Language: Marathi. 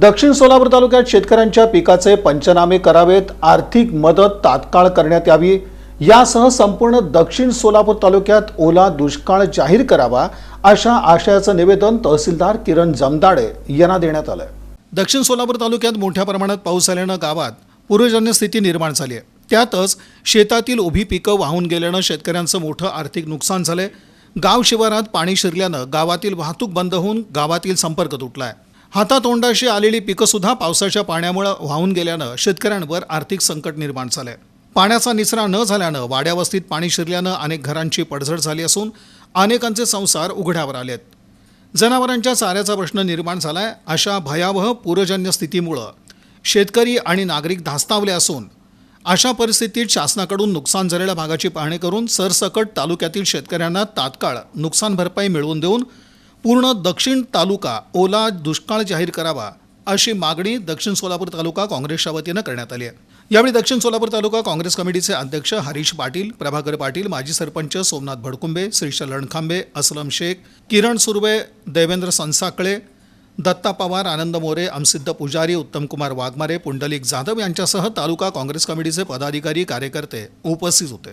दक्षिण सोलापूर तालुक्यात शेतकऱ्यांच्या पिकाचे पंचनामे करावेत आर्थिक मदत तात्काळ करण्यात यावी. यासह संपूर्ण दक्षिण सोलापूर तालुक्यात ओला दुष्काळ जाहीर करावा अशा आशयाचं निवेदन तहसीलदार किरण जमदाडे यांना देण्यात आलं दक्षिण सोलापूर तालुक्यात मोठ्या प्रमाणात पाऊस आल्यानं गावात पूर्वजन्य स्थिती निर्माण झाली आहे. त्यातच शेतातील उभी पिकं वाहून गेल्यानं शेतकऱ्यांचं मोठं आर्थिक नुकसान झालंय. गाव शिवारात पाणी शिरल्यानं गावातील वाहतूक बंद होऊन गावातील संपर्क तुटला आहे हातातोंडाशी आलेली पिकंसुद्धा पावसाच्या पाण्यामुळे वाहून गेल्यानं शेतकऱ्यांवर आर्थिक संकट निर्माण झालंय. पाण्याचा निचरा न झाल्यानं वाड्यावस्तीत पाणी शिरल्यानं अनेक घरांची पडझड झाली असून अनेकांचे संसार उघड्यावर आलेत. जनावरांच्या चाऱ्याचा प्रश्न निर्माण झालाय अशा भयावह पूरजन्य स्थितीमुळं. शेतकरी आणि नागरिक धास्तावले असून अशा परिस्थितीत शासनाकडून नुकसान झालेल्या भागाची पाहणी करून सरसकट तालुक्यातील शेतकऱ्यांना तात्काळ नुकसान भरपाई मिळवून देऊन पूर्ण दक्षिण तालुका ओला दुष्काळ जाहीर करावा अशी मागणी दक्षिण सोलापूर तालुका काँग्रेसच्या वतीनं करण्यात आली आहे. यावेळी दक्षिण सोलापूर तालुका काँग्रेस कमिटीचे अध्यक्ष हरीश पाटील प्रभाकर पाटील माजी सरपंच सोमनाथ भडकुंबे श्रीशल रणखांबे असलम शेख किरण सुर्वे देवेंद्र संसाकळे दत्ता पवार आनंद मोरे अमसिद्ध पुजारी उत्तमकुमार वाघमारे पुंडलिक जाधव यांच्यासह तालुका काँग्रेस कमिटीचे पदाधिकारी कार्यकर्ते उपस्थित होते.